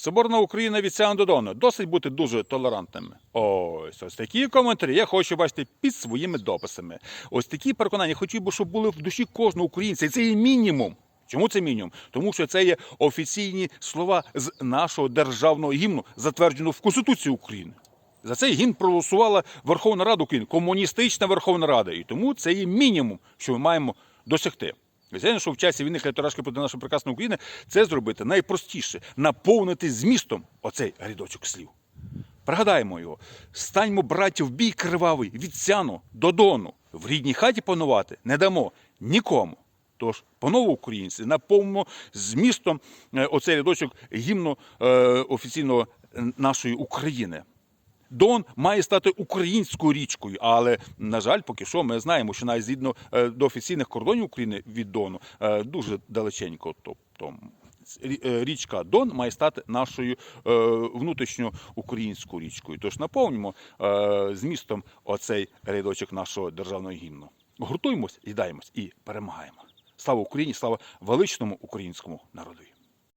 Соборна Україна від Сяна до. Досить бути дуже толерантними. Ось ось такі коментарі. Я хочу бачити під своїми дописами. Ось такі переконання. Хотів би, щоб були в душі кожного українця. І це є мінімум. Чому це мінімум? Тому що це є офіційні слова з нашого державного гімну, затвердженого в Конституції України. За цей гімн проголосувала Верховна Рада України, комуністична Верховна Рада. І тому це є мінімум, що ми маємо досягти. Звичайно, що в часі війни Кайторашки проти нашої прекрасної України це зробити найпростіше наповнити змістом оцей рядочок слів. Пригадаємо його, станьмо, браття, в бій кривавий від сяну до дону. В рідній хаті панувати не дамо нікому. Тож, панове українці, наповнимо змістом е, оцей рядочок гімну е, офіційного е, нашої України. Дон має стати українською річкою, але на жаль, поки що ми знаємо, що навіть згідно е, до офіційних кордонів України від Дону е, дуже далеченько. Тобто е, річка Дон має стати нашою внутрішньоукраїнською річкою. Тож наповнюємо змістом оцей рядочок нашого державного гімну. Гуртуємось, їдаємось і перемагаємо. Слава Україні! Слава величному українському народові!